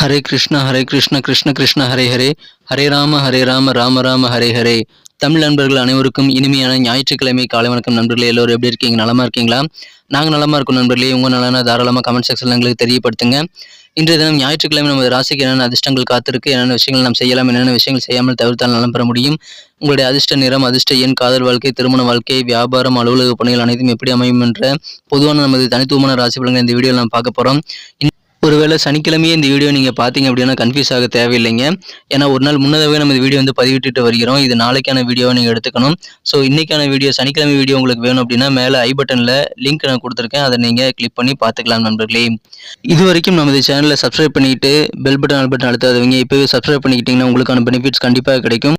ஹரே கிருஷ்ணா ஹரே கிருஷ்ண கிருஷ்ண கிருஷ்ண ஹரே ஹரே. ஹரே ராம ஹரே ராம ராம ராம ஹரே ஹரே. தமிழ் நண்பர்கள் அனைவருக்கும் இனிமையான ஞாயிற்றுக்கிழமை காலை வணக்கம் நண்பர்களே. எல்லோரும் எப்படி இருக்கீங்க? நலமா இருக்கீங்களா? நாங்கள் நலமா இருக்கோம் நண்பர்களே. உங்க நலனா தாராளமாக கமெண்ட் செக்ஷன்ல எங்களுக்கு தெரியப்படுத்துங்க. இன்றைய தினம் ஞாயிற்றுக்கிழமை நமது ராசிக்கு என்னென்ன அதிர்ஷ்டங்கள் காத்திருக்கு என்னென்ன விஷயங்கள் நாம் செய்யலாம் என்னென்ன விஷயங்கள் செய்யாமல் தவிர்த்தால் நலம் பெற முடியும்? உங்களுடைய அதிர்ஷ்ட நிறம் அதிர்ஷ்ட எண் காதல் வாழ்க்கை திருமண வாழ்க்கை வியாபாரம் அலுவலக பணிகள் அனைத்தும் எப்படி அமையும் என்ற பொதுவான நமது தனித்துவமான ராசி பலன்கள் இந்த வீடியோவில் நாம் பார்க்க போகிறோம் ஒருவேளை சனிக்கிழமையே இந்த வீடியோ நீங்கள் பார்த்தீங்க அப்படின்னா கன்ஃபியூஸ் ஆக தேவையில்லைங்க. ஏன்னா ஒரு நாள் முன்னதாகவே நம்ம இந்த வீடியோ வந்து பதிவிட்டுட்டு வருகிறோம். இது நாளைக்கான வீடியோவை நீங்கள் எடுத்துக்கணும். ஸோ இன்றைக்கான வீடியோ சனிக்கிழமை வீடியோ உங்களுக்கு வேணும் அப்படின்னா மேலே ஐ பட்டனில் லிங்க் நான் கொடுத்துருக்கேன். அதை நீங்கள் கிளிக் பண்ணி பார்த்துக்கலாம் நண்பர்களே. இது வரைக்கும் நமது சேனலை சப்ஸ்கிரைப் பண்ணிட்டு பெல் பட்டன் ஆல் பட்டன் அழுத்தாதவங்க இப்போவே சப்ஸ்கிரைப் பண்ணிக்கிட்டிங்கன்னா உங்களுக்கான பெனிஃபிட்ஸ் கண்டிப்பாக கிடைக்கும்.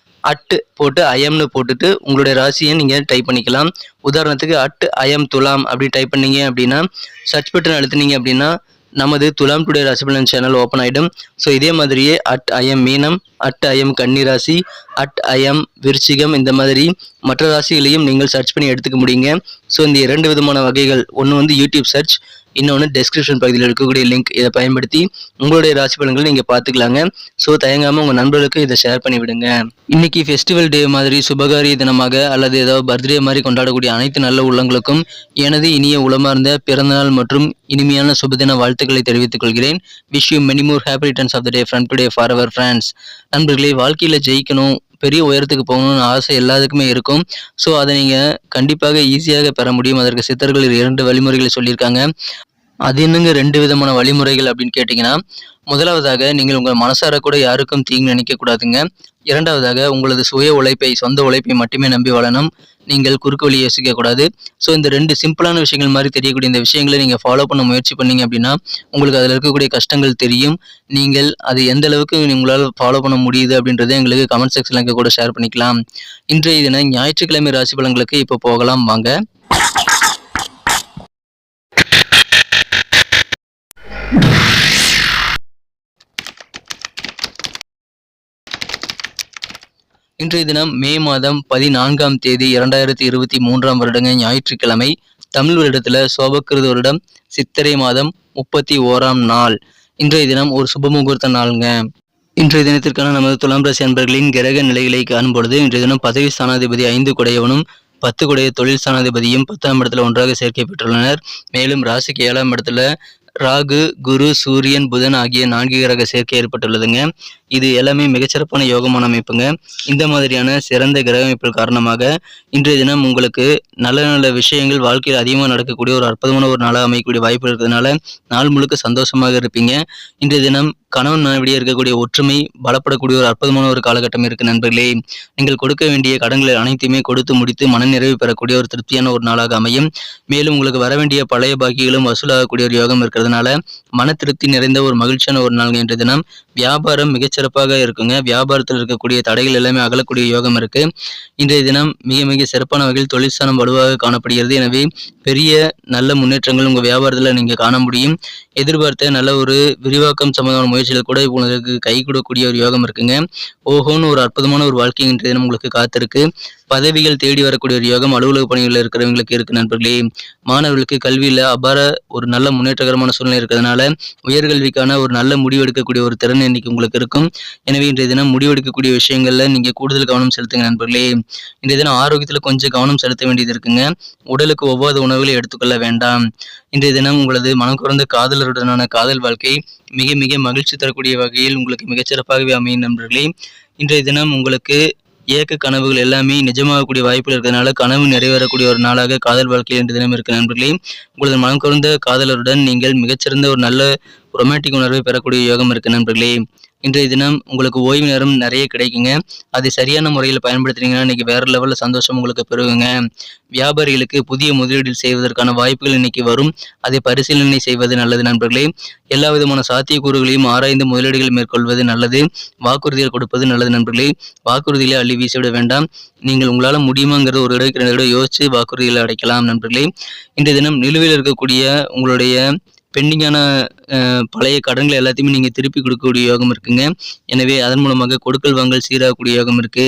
அட்டு போட்டு அயம்னு போட்டுட்டு உங்களுடைய ராசியை நீங்கள் டைப் பண்ணிக்கலாம். உதாரணத்துக்கு அட் அயம் துலாம் அப்படி டைப் பண்ணீங்க அப்படின்னா சர்ச் பட்டன் அழுத்துனீங்க அப்படின்னா நமது துலாம் டுடே ராசிபலன் சேனல் ஓப்பன் ஆகிடும் ஸோ இதே மாதிரியே அட் ஐஎம் மீனம் அட் ஐஎம் கன்னி ராசி அட் ஐஎம் விருச்சிகம் இந்த மாதிரி மற்ற ராசிகளையும் நீங்கள் சர்ச் பண்ணி எடுத்துக்க முடியுங்க. ஸோ இந்த இரண்டு விதமான வகைகள் ஒன்று வந்து யூடியூப் சர்ச் இன்னொன்று டெஸ்கிரிப்ஷன் பகுதியில் இருக்கக்கூடிய லிங்க் இதை பயன்படுத்தி உங்களுடைய ராசி பலன்களை நீங்கள் பார்த்துக்கலாங்க. ஸோ தயங்காமல் உங்கள் நண்பர்களுக்கு இதை ஷேர் பண்ணிவிடுங்க. இன்னைக்கு ஃபெஸ்டிவல் டே மாதிரி சுபகாரிய தினமாக அல்லது ஏதாவது பர்த்டே மாதிரி கொண்டாடக்கூடிய அனைத்து நல்ல உள்ளங்களுக்கும் எனது இனிய உளமார்ந்த பிறந்தநாள் மற்றும் இனிமையான சுபதின வாழ்த்துக்களை தெரிவித்துக் கொள்கிறேன். Wish you many more happy returns of the day friend today for our friends நண்பர்களே வாழ்க்கையில் ஜெயிக்கணும் பெரிய உயரத்துக்கு போகணும்னு ஆசை எல்லாத்துக்குமே இருக்கும். ஸோ அதை நீங்கள் கண்டிப்பாக ஈஸியாக பெற முடியும். அதற்கு சித்தர்கள் இரண்டு வழிமுறைகளை சொல்லியிருக்காங்க. அது என்னங்க ரெண்டு விதமான வழிமுறைகள் அப்படின்னு கேட்டிங்கன்னா முதலாவதாக நீங்கள் உங்கள் மனசார கூட யாருக்கும் தீங்கு நினைக்க கூடாதுங்க. இரண்டாவதாக உங்களது சுய உழைப்பை சொந்த உழைப்பை மட்டுமே நம்பி வளரணும் நீங்கள் குறுக்கு வழி யோசிக்க கூடாது. ஸோ இந்த ரெண்டு சிம்பிளான விஷயங்கள் மாதிரி தெரியக்கூடிய இந்த விஷயங்களை நீங்கள் ஃபாலோ பண்ண முயற்சி பண்ணீங்க அப்படின்னா உங்களுக்கு அதில் இருக்கக்கூடிய கஷ்டங்கள் தெரியும். நீங்கள் அது எந்த அளவுக்கு உங்களால் ஃபாலோ பண்ண முடியுது அப்படின்றத எங்களுக்கு கமெண்ட் செக்ஷனில் கூட ஷேர் பண்ணிக்கலாம். இன்றைய தினம் ஞாயிற்றுக்கிழமை ராசி பலன்களுக்கு இப்போ போகலாம். வாங்க. இன்றைய தினம் மே மாதம் பதினான்காம் தேதி இரண்டாயிரத்தி இருபத்தி மூன்றாம் வருடங்க ஞாயிற்றுக்கிழமை தமிழ் வருடத்துல சோபக்கிருத வருடம் சித்திரை மாதம் முப்பத்தி ஓராம் நாள். இன்றைய தினம் ஒரு சுப முகூர்த்த நாளுங்க. இன்றைய தினத்திற்கான நமது துலாம் ராசி அன்பர்களின் கிரக நிலைகளை காணும் பொழுது இன்றைய தினம் பதவி ஸ்தானாதிபதி ஐந்து குடையவனும் பத்து குடைய தொழில் ஸ்தானாதிபதியும் பத்தாம் இடத்துல ஒன்றாக சேர்க்கை பெற்றுள்ளனர். மேலும் ராசிக்கு ஏழாம் இடத்துல ராகு குரு சூரியன் புதன் ஆகிய நான்கு கிரக சேர்க்கை ஏற்பட்டுள்ளதுங்க. இது எல்லாமே மிகச்சிறப்பான யோகமான அமைப்புங்க. இந்த மாதிரியான சிறந்த கிரக அமைப்புகள் காரணமாக இன்றைய தினம் உங்களுக்கு நல்ல நல்ல விஷயங்கள் வாழ்க்கையில் அதிகமாக நடக்கக்கூடிய ஒரு அற்புதமான ஒரு நாளாக அமையக்கூடிய வாய்ப்பு இருக்கிறதுனால நாள் முழுக்க சந்தோஷமாக இருப்பீங்க. இன்றைய தினம் கணவன் மனைவிடையே இருக்கக்கூடிய ஒற்றுமை பலப்படக்கூடிய ஒரு அற்புதமான ஒரு காலகட்டம் இருக்கு நண்பர்களே. நீங்கள் கொடுக்க வேண்டிய கடன்களை அனைத்தையுமே கொடுத்து முடித்து மனநிறைவு பெறக்கூடிய ஒரு திருப்தியான ஒரு நாளாக அமையும். மேலும் உங்களுக்கு வர வேண்டிய பழைய பாக்கிகளும் வசூலாகக்கூடிய ஒரு யோகம் இருக்கிறதுனால மன திருப்தி நிறைந்த ஒரு மகிழ்ச்சியான ஒரு நாள் இன்றைய தினம். வியாபாரம் சிறப்பாக இருக்குங்க. வியாபாரத்தில் இருக்கக்கூடிய தடைகள் எல்லாமே அகலக்கூடிய யோகம் இருக்கு. இன்றைய தினம் மிக மிக சிறப்பான வகையில் தொழிற்சாலம் வலுவாக காணப்படுகிறது. எனவே பெரிய நல்ல முன்னேற்றங்கள் உங்கள் வியாபாரத்தில் நீங்கள் காண முடியும். எதிர்பார்த்த நல்ல ஒரு விரிவாக்கம் சம்பந்தமான முயற்சிகள் கூட உங்களுக்கு கை கொடுக்கக்கூடிய ஒரு யோகம் இருக்குங்க. ஓஹோன்னு ஒரு அற்புதமான ஒரு வாழ்க்கை இன்றைய தினம் உங்களுக்கு காத்திருக்கு. பதவிகள் தேடி வரக்கூடிய ஒரு யோகம் அலுவலக பணிகளில் இருக்கிறவங்களுக்கு இருக்கு நண்பர்களே. மாணவர்களுக்கு கல்வியில் அபார ஒரு நல்ல முன்னேற்றகரமான சூழ்நிலை இருக்கிறதுனால உயர்கல்விக்கான ஒரு நல்ல முடிவு எடுக்கக்கூடிய ஒரு திறன் இன்னைக்கு உங்களுக்கு இருக்கும். எனவே இன்றைய தினம் முடிவெடுக்கக்கூடிய விஷயங்களில் நீங்கள் கூடுதல் கவனம் செலுத்துங்க நண்பர்களே. இன்றைய தினம் ஆரோக்கியத்தில் கொஞ்சம் கவனம் செலுத்த வேண்டியது இருக்குங்க. உடலுக்கு ஒவ்வாத உணவுகளை எடுத்துக்கொள்ள வேண்டாம். இன்றைய தினம் உங்களது மனம் குறைந்த காதலருடனான காதல் வாழ்க்கை மிக மிக மகிழ்ச்சி தரக்கூடிய வகையில் உங்களுக்கு மிகச்சிறப்பாகவே அமையும் நண்பர்களே. இன்றைய தினம் உங்களுக்கு ஏக்க கனவுகள் எல்லாமே நிஜமாகக்கூடிய வாய்ப்புகள் இருக்கிறதுனால கனவு நிறைவேறக்கூடிய ஒரு நாளாக காதல் வாழ்க்கையில் இன்று தினம் இருக்க நண்பர்களே. உங்களது மனம் குறைந்த காதலருடன் நீங்கள் மிகச்சிறந்த ஒரு நல்ல ரொமான்டிக் உணர்வை பெறக்கூடிய யோகம் இருக்கு நண்பர்களே. இன்றைய தினம் உங்களுக்கு ஓய்வு நேரம் நிறைய கிடைக்குங்க. அதை சரியான முறையில் பயன்படுத்துனீங்கன்னா இன்னைக்கு வேற லெவலில் சந்தோஷம் உங்களுக்கு பெறுவீங்க வியாபாரிகளுக்கு புதிய முதலீடு செய்வதற்கான வாய்ப்புகள் இன்னைக்கு வரும். அதை பரிசீலனை செய்வது நல்லது நண்பர்களே. எல்லா விதமான சாத்தியக்கூறுகளையும் ஆராய்ந்து முதலீடுகள் மேற்கொள்வது நல்லது. வாக்குறுதிகள் கொடுப்பது நல்லது நண்பர்களே. வாக்குறுதிகளை அள்ளி வீசிவிட வேண்டாம். நீங்கள் உங்களால் முடியுமாங்கிறது ஒரு இடம் ரெண்டு இடம் யோசிச்சு வாக்குறுதிகளை அடைக்கலாம் நண்பர்களே. இன்றைய தினம் நிலுவையில் இருக்கக்கூடிய உங்களுடைய பெண்டிங்கான பழைய கடன்கள் எல்லாத்தையுமே நீங்கள் திருப்பி கொடுக்கக்கூடிய யோகம் இருக்குங்க. எனவே அதன் மூலமாக கொடுக்கல் வாங்கல் சீராகக்கூடிய யோகம் இருக்கு.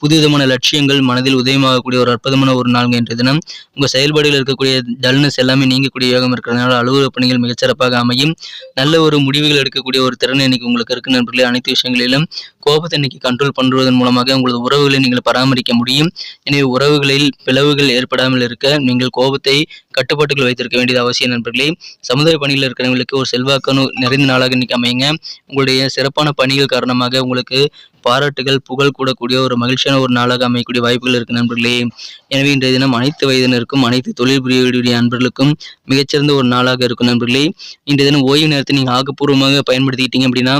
புதுவிதமான லட்சியங்கள் மனதில் உதயமாகக்கூடிய ஒரு அற்புதமான ஒரு நாள்ங்க இன்றைய தினம். உங்கள் செயல்பாடுகள் இருக்கக்கூடிய டல்னஸ் எல்லாமே நீங்கக்கூடிய யோகம் இருக்கிறதுனால அலுவலக பணிகள் மிகச்சிறப்பாக அமையும். நல்ல ஒரு முடிவுகள் எடுக்கக்கூடிய ஒரு திறன் இன்னைக்கு உங்களுக்கு இருக்கு நண்பர்களே. அனைத்து விஷயங்களிலும் கோபத்தை இன்னைக்கு கண்ட்ரோல் பண்ணுவதன் மூலமாக உங்களது உறவுகளை நீங்கள் பராமரிக்க முடியும். எனவே உறவுகளில் பிளவுகள் ஏற்படாமல் இருக்க நீங்கள் கோபத்தை கட்டுப்பாட்டுக்குள் வைத்திருக்க வேண்டியது அவசியம் நண்பர்களே. சமுதாய பணியில் இருக்கிறவங்களுக்கு ஒரு செல்வாக்கான நிறைந்த நாளாக இன்னைக்கு அமையுங்க. உங்களுடைய சிறப்பான பணிகள் காரணமாக உங்களுக்கு பாராட்டுகள் புகழ் கூடக்கூடிய ஒரு மகிழ்ச்சியான ஒரு நாளாக அமையக்கூடிய வாய்ப்புகள் இருக்கு நண்பர்களே. எனவே இன்றைய தினம் அனைத்து வயதினருக்கும் அனைத்து தொழில் புரியக்கூடிய நண்பர்களுக்கும் மிகச்சிறந்த ஒரு நாளாக இருக்கும் நண்பர்களே. இன்றைய தினம் ஓய்வு நேரத்தை நீங்கள் ஆக்கப்பூர்வமாக பயன்படுத்திக்கிட்டீங்க அப்படின்னா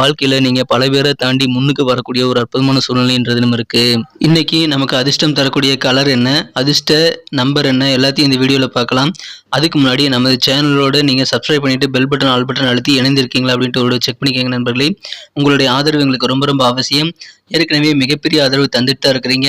வாழ்க்கையில் நீங்கள் பல பேரை தாண்டி முன்னுக்கு வரக்கூடிய ஒரு அற்புதமான சூழ்நிலை நம்ம இருக்கு. இன்னைக்கு நமக்கு அதிர்ஷ்டம் தரக்கூடிய கலர் என்ன? அதிர்ஷ்ட நம்பர் என்ன? எல்லாத்தையும் இந்த வீடியோல பார்க்கலாம். அதுக்கு முன்னாடி நமது சேனலோடு நீங்கள் சப்ஸ்கிரைப் பண்ணிட்டு பெல் பட்டன் ஆல் பட்டன் அழுத்தி இணைந்திருக்கீங்களா அப்படின்ட்டு ஒரு செக் பண்ணிக்கோங்க நண்பர்களே. உங்களுடைய ஆதரவு எங்களுக்கு ரொம்ப ரொம்ப அவசியம். ஏற்கனவே மிகப்பெரிய ஆதரவு தந்துட்டு தான் இருக்கிறீங்க.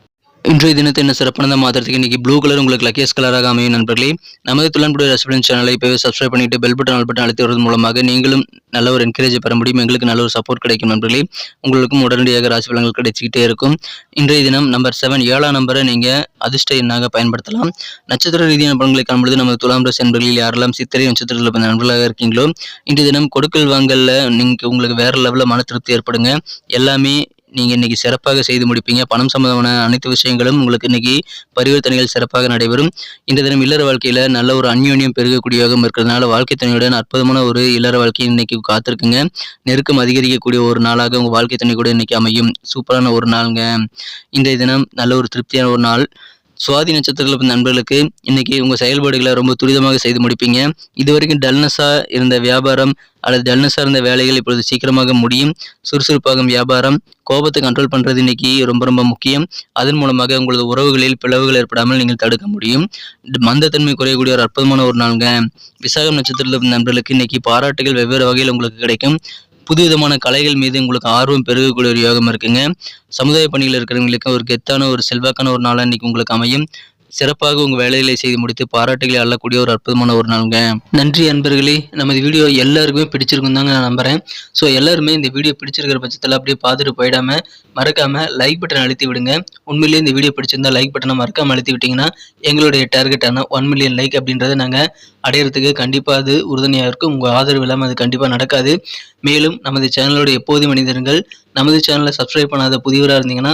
இன்றைய தினத்தை என்ன சிறப்பானதாக மாற்றுறதுக்கு இன்னைக்கு ப்ளூ கலர் உங்களுக்கு லக்கியஸ் கலராக அமையும் நண்பர்களே. நமது துளன்புடைய ரெசிடென்ட் சேனலை இப்போவே சப்ஸ்கிரைப் பண்ணிட்டு பெல் பட்டன் ஆல் பட்டன் அழுத்தி வருவதன் மூலமாக நீங்களும் நல்ல ஒரு என்கரேஜ் பெற முடியும். எங்களுக்கு நல்ல ஒரு சப்போர்ட் கிடைக்கும் நண்பர்களே. உங்களுக்கும் உடனடியாக ராசி பலன்கள் கிடைச்சிக்கிட்டே இருக்கும். இன்றைய தினம் நம்பர் செவன் ஏழாம் நம்பரை நீங்கள் அதிர்ஷ்ட எண்ணாக பயன்படுத்தலாம். நட்சத்திர ரீதியான பலன்களை காணும்பொழுது நமது துலாம் ராசி நண்பர்களில் யாரெல்லாம் சித்திரை நட்சத்திரத்தில் பிறந்த நண்பர்களாக இருக்கீங்களோ இன்றைய தினம் கொடுக்கல் வாங்கல்ல நீங்கள் உங்களுக்கு வேறு லெவலில் மன திருப்தி ஏற்படுங்க. எல்லாமே நீங்கள் இன்றைக்கி சிறப்பாக செய்து முடிப்பீங்க. பணம் சம்பந்தமான அனைத்து விஷயங்களும் உங்களுக்கு இன்னைக்கு பரிவர்த்தனைகள் சிறப்பாக நடைபெறும். இந்த தினம் இல்லற வாழ்க்கையில் நல்ல ஒரு அந்யோன்யம் பெருகக்கூடிய இருக்கிறதுனால வாழ்க்கை துணையுடன் அற்புதமான ஒரு இல்லற வாழ்க்கையை இன்னைக்கு காத்திருக்குங்க. நெருக்கம் அதிகரிக்கக்கூடிய ஒரு நாளாக உங்கள் வாழ்க்கை துணை கூட இன்னைக்கு அமையும். சூப்பரான ஒரு நாளுங்க. இன்றைய தினம் நல்ல ஒரு திருப்தியான ஒரு நாள். சுவாதி நட்சத்திரத்தில் நண்பர்களுக்கு இன்னைக்கு உங்கள் செயல்பாடுகளை ரொம்ப துரிதமாக செய்து முடிப்பீங்க. இது வரைக்கும் டல்னஸாக இருந்த வியாபாரம் அல்லது டல்னஸாக இருந்த வேலைகள் இப்பொழுது சீக்கிரமாக முடியும். சுறுசுறுப்பாகும் வியாபாரம் கோபத்தை கண்ட்ரோல் பண்ணுறது இன்னைக்கு ரொம்ப ரொம்ப முக்கியம். அதன் மூலமாக உங்களது உறவுகளில் பிளவுகள் ஏற்படாமல் நீங்கள் தடுக்க முடியும். மந்தத்தன்மை குறையக்கூடிய ஒரு அற்புதமான ஒரு நாளுங்க. விசாகம் நட்சத்திரத்தில் பிறந்த நண்பர்களுக்கு இன்னைக்கு பாராட்டுகள் வெவ்வேறு வகையில் உங்களுக்கு கிடைக்கும். புதுவிதமான கலைகள் மீது உங்களுக்கு ஆர்வம் பெருகக்கூடிய ஒரு யோகம் இருக்குங்க. சமுதாய பணியில் இருக்கிறவங்களுக்கு ஒரு கெத்தான ஒரு செல்வாக்கான ஒரு நாளாக இன்றைக்கி உங்களுக்கு அமையும். சிறப்பாக உங்கள் வேலைகளை செய்து முடித்து பாராட்டுகளை அள்ளக்கூடிய ஒரு அற்புதமான ஒரு நாளுங்க. நன்றி அன்பர்களே. நமது வீடியோ எல்லாருக்குமே பிடிச்சிருக்கும் தாங்க நான் நம்புறேன். ஸோ எல்லாருமே இந்த வீடியோ பிடிச்சிருக்கிற பட்சத்தில் அப்படியே பார்த்துட்டு போயிடாம மறக்காம லைக் பட்டன் அழுத்தி விடுங்க. உண்மையிலேயே இந்த வீடியோ பிடிச்சிருந்தா லைக் பட்டனை மறக்காம அழுத்தி விட்டீங்கன்னா எங்களுடைய டார்கெட்டான ஒன் மில்லியன் லைக் அப்படின்றத நாங்கள் அடையிறதுக்கு கண்டிப்பாக அது உறுதுணையாக இருக்கும். உங்கள் ஆதரவு இல்லாமல் அது கண்டிப்பாக நடக்காது. மேலும் நமது சேனலோட எப்போதும் மனிதர்கள் நமது சேனலை சப்ஸ்கிரைப் பண்ணாத புதியவராக இருந்தீங்கன்னா